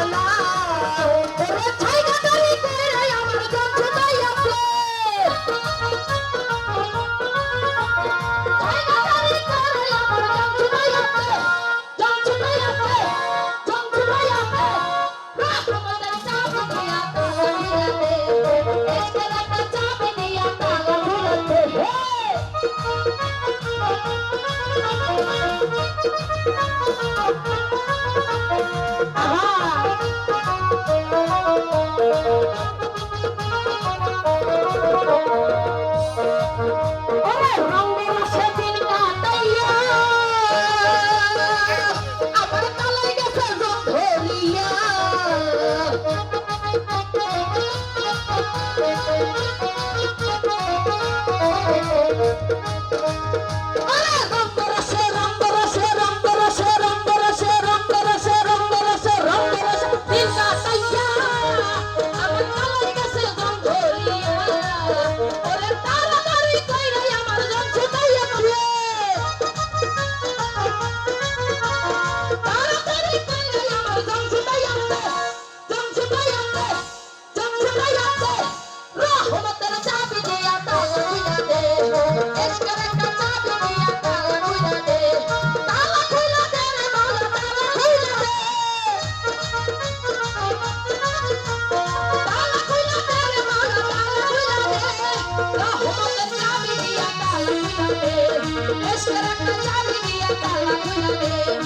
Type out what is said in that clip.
Allah Yeah. sudah aku cari dia kalau aku nanti